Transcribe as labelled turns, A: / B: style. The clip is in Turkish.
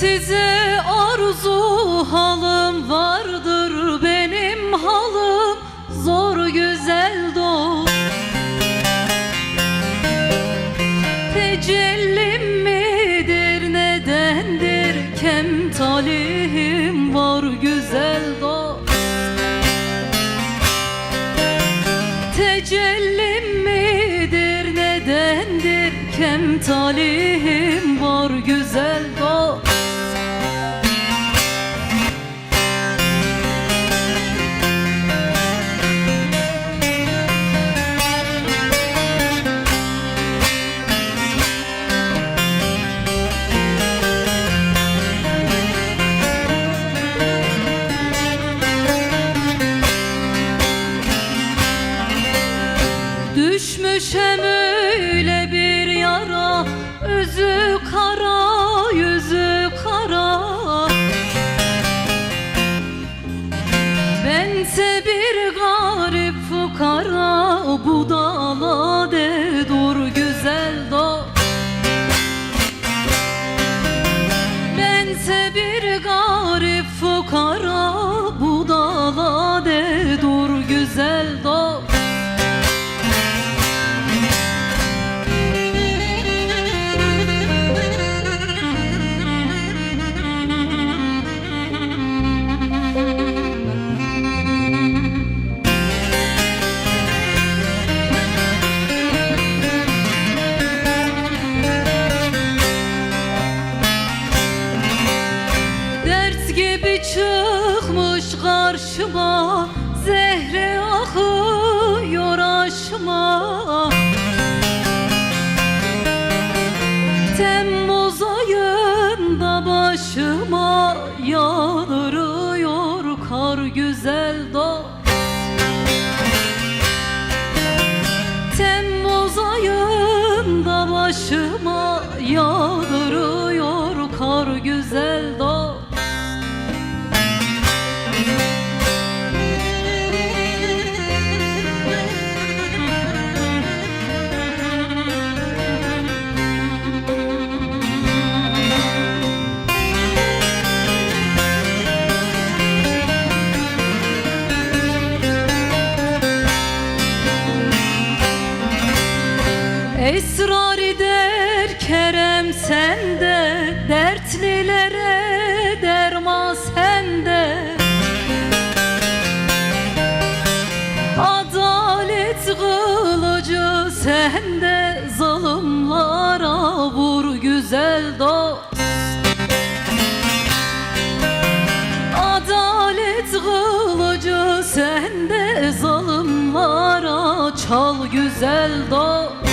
A: size arzu halım vardır benim halım zor güzel doğ Tecellim midir nedendir? Kem talihim var güzel doğ Tecellim midir nedendir? Kem talihim var güzel doğ Düşmüşem öyle bir yara Özü kara, yüzü kara. Bense bir garip fukara Bu dağla de dur güzel dost Bense bir garip fukara Bu dağla de dur güzel dost gibi çıkmış karşıma. Zehre akıyor aşıma Temmuz ayında başıma Yağdırıyor kar güzel dost Esrar der Kerem sende Dertlilere derman sende. Adalet kılıcı sende Zalimlara vur güzel dost. Adalet kılıcı sende Zalimlara çal güzel dost